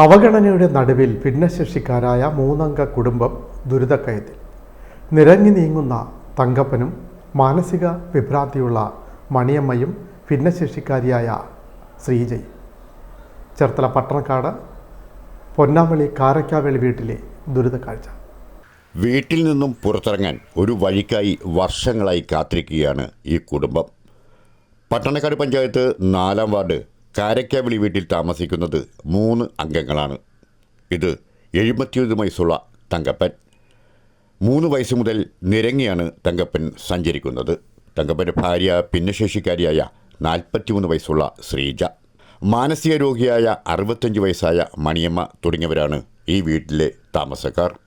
അവഗണനയുടെ നടുവിൽ ഭിന്നശേഷിക്കാരായ മൂന്നംഗ കുടുംബം ദുരിതക്കയത്തിൽ. നിരങ്ങി നീങ്ങുന്ന തങ്കപ്പനും മാനസിക വിഭ്രാന്തിയുള്ള മണിയമ്മയും ഭിന്നശേഷിക്കാരിയായ ശ്രീജയും. ചേർത്തല പട്ടണക്കാട് പൊന്നാമലി കാരക്കാവേളി വീട്ടിലെ ദുരിത കാഴ്ച വീട്ടിൽ നിന്നും പുറത്തിറങ്ങാൻ ഒരു വഴിക്കായി വർഷങ്ങളായി കാത്തിരിക്കുകയാണ് ഈ കുടുംബം. പട്ടണക്കാട് പഞ്ചായത്ത് നാലാം വാർഡ് കാരക്കാവിളി വീട്ടിൽ താമസിക്കുന്നത് മൂന്ന് അംഗങ്ങളാണ്. ഇത് എഴുപത്തിയൊന്ന് വയസ്സുള്ള തങ്കപ്പൻ. മൂന്ന് വയസ്സ് മുതൽ നിരങ്ങിയാണ് തങ്കപ്പൻ സഞ്ചരിക്കുന്നത്. തങ്കപ്പന്റെ ഭാര്യ ഭിന്നശേഷിക്കാരിയായ നാൽപ്പത്തിമൂന്ന് വയസ്സുള്ള ശ്രീജ. മാനസിക രോഗിയായ അറുപത്തഞ്ച് വയസ്സായ മണിയമ്മ തുടങ്ങിയവരാണ് ഈ വീട്ടിലെ താമസക്കാർ.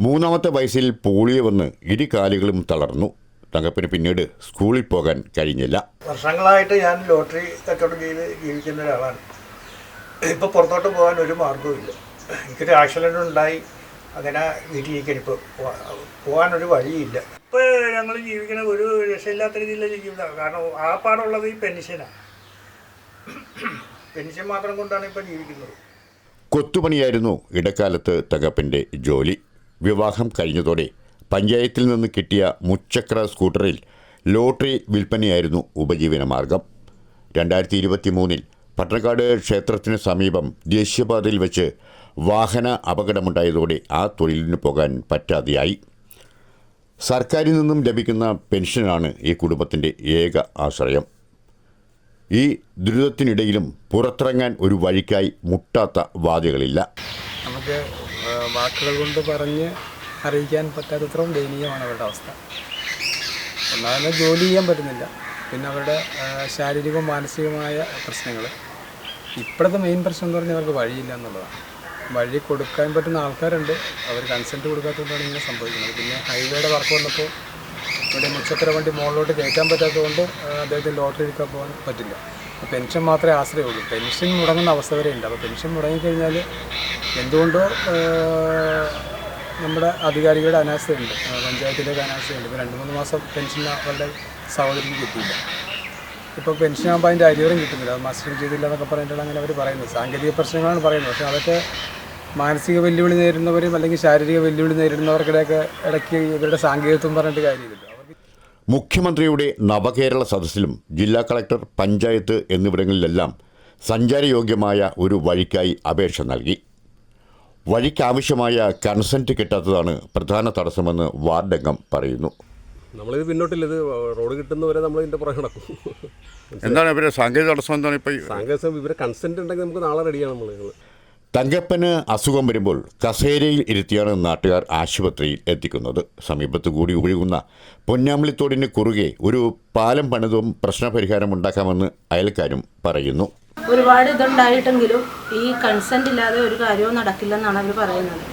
മൂന്നാമത്തെ വയസ്സിൽ പോളിയോ വന്ന് ഇരു കാലുകളും തളർന്നു. തങ്കപ്പന് പിന്നീട് സ്കൂളിൽ പോകാൻ കഴിഞ്ഞില്ല. വർഷങ്ങളായിട്ട് ഞാൻ ലോട്ടറി കച്ചവടം ചെയ്ത് ജീവിക്കുന്ന ഒരാളാണ്. ഇപ്പോൾ പുറത്തോട്ട് പോകാൻ ഒരു മാർഗവുമില്ല എനിക്കൊരു ആക്സിഡന്റ് ഉണ്ടായി. അങ്ങനെ വീട്ടിലിരിക്കാൻ ഇപ്പോൾ പോകാനൊരു വഴിയില്ല. ഇപ്പോൾ ഞങ്ങൾ ജീവിക്കുന്ന ഒരു രക്ഷയില്ലാത്ത രീതിയിലുള്ള ജീവിതമാണ് കാരണം ആ പാടുള്ളത് ഈ പെൻഷനാണ് പെൻഷൻ മാത്രം കൊണ്ടാണ് ഇപ്പോൾ ജീവിക്കുന്നത്. കൊത്തുപണിയായിരുന്നു ഇടക്കാലത്ത് തകപ്പന്റെ ജോലി. വിവാഹം കഴിഞ്ഞതോടെ പഞ്ചായത്തിൽ നിന്ന് കിട്ടിയ മുച്ചക്ര സ്കൂട്ടറിൽ ലോട്ടറി വിൽപ്പനയായിരുന്നു ഉപജീവന മാർഗം. രണ്ടായിരത്തി ഇരുപത്തി മൂന്നിൽ പട്ടണക്കാട് ക്ഷേത്രത്തിന് സമീപം ദേശീയപാതയിൽ വെച്ച് വാഹന അപകടമുണ്ടായതോടെ ആ തൊഴിലിന് പോകാൻ പറ്റാതെയായി. സർക്കാരിൽ നിന്നും ലഭിക്കുന്ന പെൻഷനാണ് ഈ കുടുംബത്തിന്റെ ഏക ആശ്രയം. ഈ ദുരിതത്തിനിടയിലും പുറത്തിറങ്ങാൻ ഒരു വഴിക്കായി മുട്ടാത്ത വാദികളില്ല നമുക്ക് വാക്കുകൾ കൊണ്ട് പറഞ്ഞ് അറിയിക്കാൻ പറ്റാത്തത്രയും ദയനീയമാണ് അവരുടെ അവസ്ഥ. ഒന്നാമത് ജോലി ചെയ്യാൻ പറ്റുന്നില്ല. പിന്നെ അവരുടെ ശാരീരികവും മാനസികവുമായ പ്രശ്നങ്ങൾ ഇപ്പോഴത്തെ മെയിൻ പ്രശ്നം എന്ന് പറഞ്ഞാൽ അവർക്ക് വഴിയില്ല എന്നുള്ളതാണ്. വഴി കൊടുക്കാൻ പറ്റുന്ന ആൾക്കാരുണ്ട്. അവർ കൺസെന്റ് കൊടുക്കാത്തതുകൊണ്ടാണ് ഇങ്ങനെ സംഭവിക്കുന്നത്. പിന്നെ ഹൈവേയുടെ വർക്ക് വന്നപ്പോൾ ഇവിടെ മുച്ചക്കര വണ്ടി മുകളിലോട്ട് കയറ്റാൻ പറ്റാത്തതുകൊണ്ട് അദ്ദേഹത്തിന് ലോട്ടറി എടുക്കാൻ പോകാൻ പറ്റില്ല. പെൻഷൻ മാത്രമേ ആശ്രയമുള്ളൂ. പെൻഷൻ മുടങ്ങുന്ന അവസ്ഥ വരെ ഉണ്ട്. അപ്പോൾ പെൻഷൻ മുടങ്ങിക്കഴിഞ്ഞാൽ എന്തുകൊണ്ടോ നമ്മുടെ അധികാരികളുടെ അനാസ്ഥയുണ്ട്. പഞ്ചായത്തിന്റെ ഒക്കെ അനാസ്ഥയുണ്ട്. ഇപ്പോൾ രണ്ട് മൂന്ന് മാസം പെൻഷൻ അവരുടെ സഹോദരിക്ക് കിട്ടിയില്ല. ഇപ്പോൾ പെൻഷൻ ആകുമ്പോൾ അതിന്റെ അരിവറും കിട്ടുന്നില്ല. അത് മസ്റ്ററിങ് ചെയ്തില്ല എന്നൊക്കെ പറഞ്ഞിട്ടാണ് അങ്ങനെ അവർ പറയുന്നത്. സാങ്കേതിക പ്രശ്നങ്ങളാണ് പറയുന്നത്. പക്ഷേ അതൊക്കെ മാനസിക വെല്ലുവിളി നേരിടുന്നവരും അല്ലെങ്കിൽ ശാരീരിക വെല്ലുവിളി നേരിടുന്നവർക്കിടെയൊക്കെ ഇടയ്ക്ക് ഇവരുടെ സാങ്കേതികത്വം പറഞ്ഞിട്ട് കാര്യമില്ല മുഖ്യമന്ത്രിയുടെ നവകേരള സദസ്സിലും ജില്ലാ കളക്ടർ പഞ്ചായത്ത് എന്നിവിടങ്ങളിലെല്ലാം സഞ്ചാരയോഗ്യമായ ഒരു വഴിക്കായി അപേക്ഷ നൽകി. വഴിക്കാവശ്യമായ കൺസെന്റ് കിട്ടാത്തതാണ് പ്രധാന തടസ്സമെന്ന് വാർഡംഗം പറയുന്നു. നമ്മളിത് പിന്നോട്ടില്ല ഇത് റോഡ് കിട്ടുന്നവരെ നമ്മൾ ഇതിന്റെ പുറകെ നടക്കും. എന്താണ് ഇവരെ സാങ്കേതിക തടസ്സം എന്താണ് ഇപ്പോൾ സാങ്കേതിക ഇവരെ കൺസെന്റ് ഉണ്ടെങ്കിൽ നമുക്ക് നാളെ റെഡിയാണ് നമ്മൾ തങ്കപ്പന് അസുഖം വരുമ്പോൾ കസേരയിൽ ഇരുത്തിയാണ് നാട്ടുകാർ ആശുപത്രിയിൽ എത്തിക്കുന്നത്. സമീപത്ത് കൂടി ഒഴുകുന്ന പൊന്നാമ്പളിത്തോടിന് കുറുകെ ഒരു പാലം പണിതും പ്രശ്നപരിഹാരം ഉണ്ടാക്കാമെന്ന് അയൽക്കാരും പറയുന്നു. ഒരുപാട് ഇതുണ്ടായിട്ടെങ്കിലും ഈ കൺസെന്റ് ഇല്ലാതെ ഒരു കാര്യവും നടക്കില്ലെന്നാണ് അവർ പറയുന്നത്.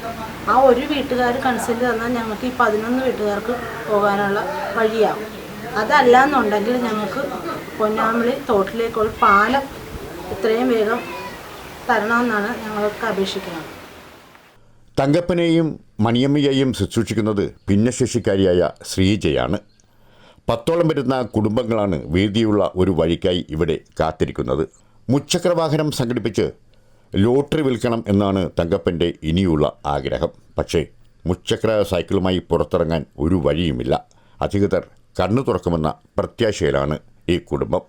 ആ ഒരു വീട്ടുകാർ കൺസെന്റ് തന്നാൽ ഞങ്ങൾക്ക് ഈ പതിനൊന്ന് വീട്ടുകാർക്ക് പോകാനുള്ള വഴിയാവും. അതല്ല എന്നുണ്ടെങ്കിൽ ഞങ്ങൾക്ക് പൊന്നാമ്പളി തോട്ടിലേക്കുള്ള പാലം ഇത്രയും വേഗം തരണമെന്നാണ് ഞങ്ങൾക്ക് അപേക്ഷിക്കുന്നത്. തങ്കപ്പനെയും മണിയമ്മയെയും ശുശ്രൂഷിക്കുന്നത് ഭിന്നശേഷിക്കാരിയായ ശ്രീജയാണ്. പത്തോളം വരുന്ന കുടുംബങ്ങളാണ് വീതിയുള്ള ഒരു വഴിക്കായി ഇവിടെ കാത്തിരിക്കുന്നത്. മുച്ചക്രവാഹനം സംഘടിപ്പിച്ച് ലോട്ടറി വിൽക്കണം എന്നാണ് തങ്കപ്പന്റെ ഇനിയുള്ള ആഗ്രഹം. പക്ഷേ മുച്ചക്ര സൈക്കിളുമായി പുറത്തിറങ്ങാൻ ഒരു വഴിയുമില്ല. അധികൃതർ കണ്ണു തുറക്കുമെന്ന പ്രത്യാശയിലാണ് ഈ കുടുംബം.